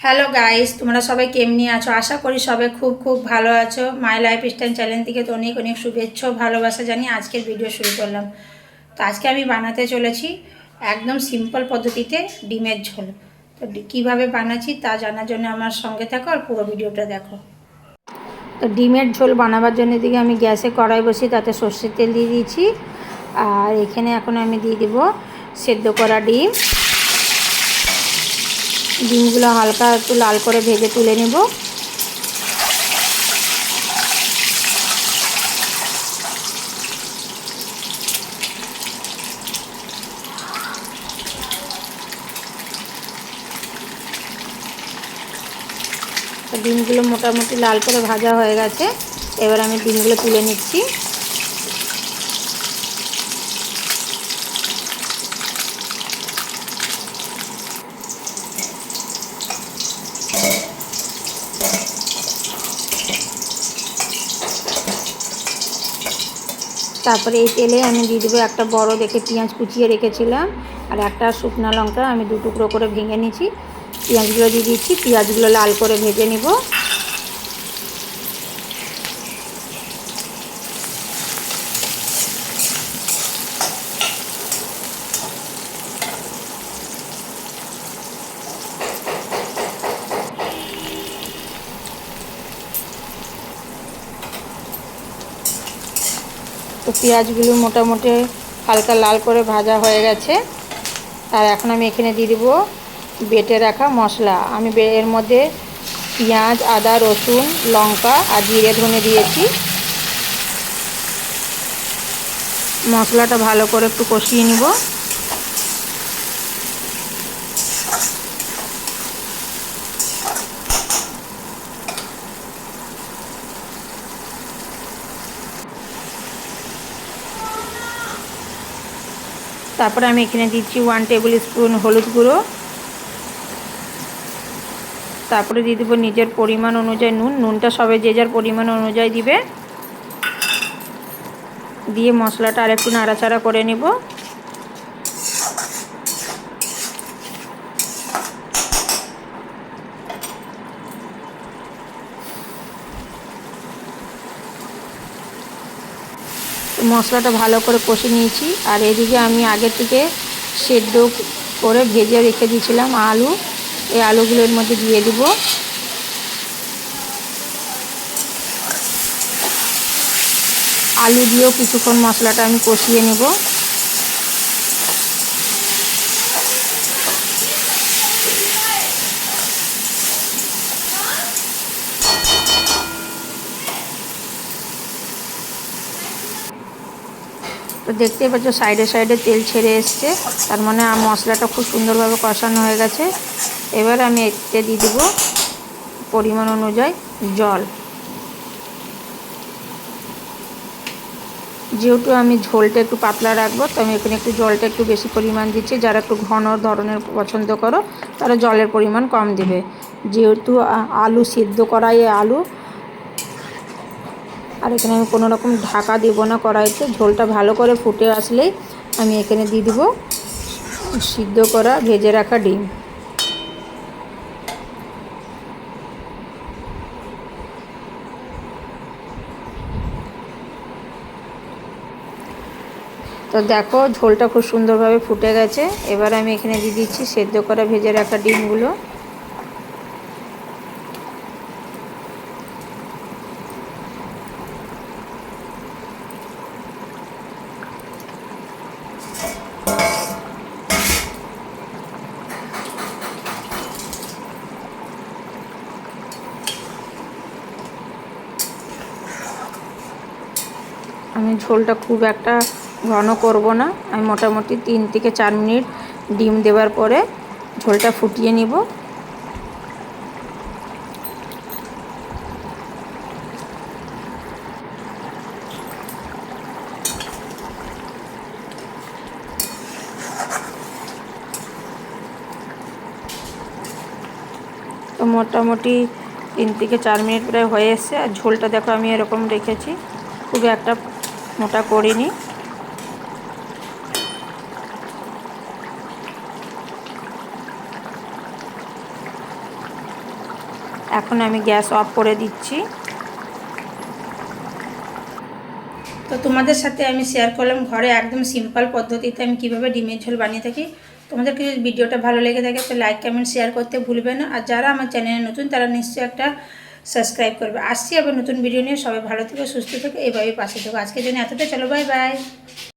Hello guys তোমরা সবাই কেমনি আছো? আশা করি সবাই খুব খুব ভালো আছো। মাই লাইফ স্টাইল চ্যানেল থেকে তো অনেক অনেক শুভেচ্ছা ভালোবাসা জানিয়ে আজকের ভিডিও শুরু করলাম। তো আজকে আমি বানাতে চলেছি একদম সিম্পল পদ্ধতিতে ডিমের ঝোল। তো কীভাবে বানাচ্ছি তা জানার জন্য আমার সঙ্গে থাকো আর পুরো ভিডিওটা দেখো। তো ডিমের ঝোল বানাবার জন্য এদিকে আমি গ্যাসে কড়াই বসি তাতে সর্ষের তেল দিয়ে দিয়েছি। আর এখানে এখন আমি দিয়ে দেবো সেদ্ধ করা ডিম। ডিমগুলো হালকা একটু লাল করে ভেজে তুলে নেব। ডিমগুলো মোটামুটি লাল করে ভাজা হয়ে গেছে। এবার আমি ডিমগুলো তুলে নিচ্ছি। তারপরে এই তেলে আমি দিয়ে দেবো একটা বড় দেখে পেঁয়াজ কুচিয়ে রেখেছিলাম, আর একটা শুকনা লঙ্কা আমি দু টুকরো করে ভেঙে নিয়েছি। পেঁয়াজগুলো দিয়ে দিচ্ছি, পেঁয়াজগুলো লাল করে ভেজে নিব। তো পেঁয়াজগুলো মোটামুটি হালকা লাল করে ভাজা হয়ে গেছে। আর এখন আমি এখানে দিয়ে দেবো বেটে রাখা মশলা। আমি এর মধ্যে পেঁয়াজ, আদা, রসুন, লঙ্কা আর জিরে ধনে দিয়েছি। মশলাটা ভালো করে একটু কষিয়ে নিব। তারপরে আমি এখানে দিচ্ছি ওয়ান টেবিল স্পুন হলুদ গুঁড়ো। তারপরে দিয়ে দেবো নিজের পরিমাণ অনুযায়ী নুন। নুনটা সবে যে যার পরিমাণ অনুযায়ী দিবে। দিয়ে মশলাটা আরেকটু নাড়াচাড়া করে নেব। মশলাটা ভালো করে কষে নিয়েছি। আর এদিকে আমি আগের থেকে সেদ্ধ করে ভেজে রেখে দিয়েছিলাম আলু। এই আলুগুলোর মধ্যে দিয়ে দিব। আলু দিয়েও কিছুক্ষণ মশলাটা আমি কষিয়ে নেব। তো দেখতেই পাচ্ছ সাইডে সাইডে তেল ছেড়ে এসছে। তার মানে মশলাটা খুব সুন্দরভাবে কষানো হয়ে গেছে। এবার আমি এতে দিয়ে দেবো পরিমাণ অনুযায়ী জল। যেহেতু আমি ঝোলটা একটু পাতলা রাখব, তো আমি এখানে একটু জলটা একটু বেশি পরিমাণ দিচ্ছি। যারা একটু ঘন ধরনের পছন্দ করো, তারা জলের পরিমাণ কম দেবে। যেহেতু আলু সিদ্ধ করাই আলু আর এখানে আমি কোনো রকম ঢাকা দেবো না কড়াইতে। ঝোলটা ভালো করে ফুটে আসলেই আমি এখানে দিয়ে দিব সিদ্ধ করা ভেজে রাখা ডিম। তো দেখো ঝোলটা খুব সুন্দরভাবে ফুটে গেছে। এবার আমি এখানে দিয়ে দিচ্ছি সেদ্ধ করা ভেজে রাখা ডিমগুলো। ঝোলটা খুব একটা ঘন করব না। আমি মোটামুটি তিন থেকে চার মিনিট ডিম দেওয়ার পরে ঝোলটা ফুটিয়ে নিব। তো মোটামুটি তিন থেকে চার মিনিট প্রায় হয়ে এসছে। আর ঝোলটা দেখো আমি এরকম রেখেছি। খুব একটা মোটা করিনি এখন আমি গ্যাস অফ করে দিচ্ছি। তো তোমাদের সাথে আমি শেয়ার করলাম ঘরে একদম সিম্পল পদ্ধতিতে আমি কীভাবে ডিমের ঝোল বানিয়ে থাকি। তোমাদেরকে যদি ভিডিওটা ভালো লেগে থাকে, তো লাইক কমেন্ট শেয়ার করতে ভুলবে না। আর যারা আমার চ্যানেলে নতুন, তারা নিশ্চয়ই একটা সাবস্ক্রাইব করবে। আসছি আবার নতুন ভিডিও নিয়ে। সবাই ভালো থেকো, সুস্থ থেকো। এভাবেই পাশে থেকো। আজকের জন্য এতটা চলো বাই বাই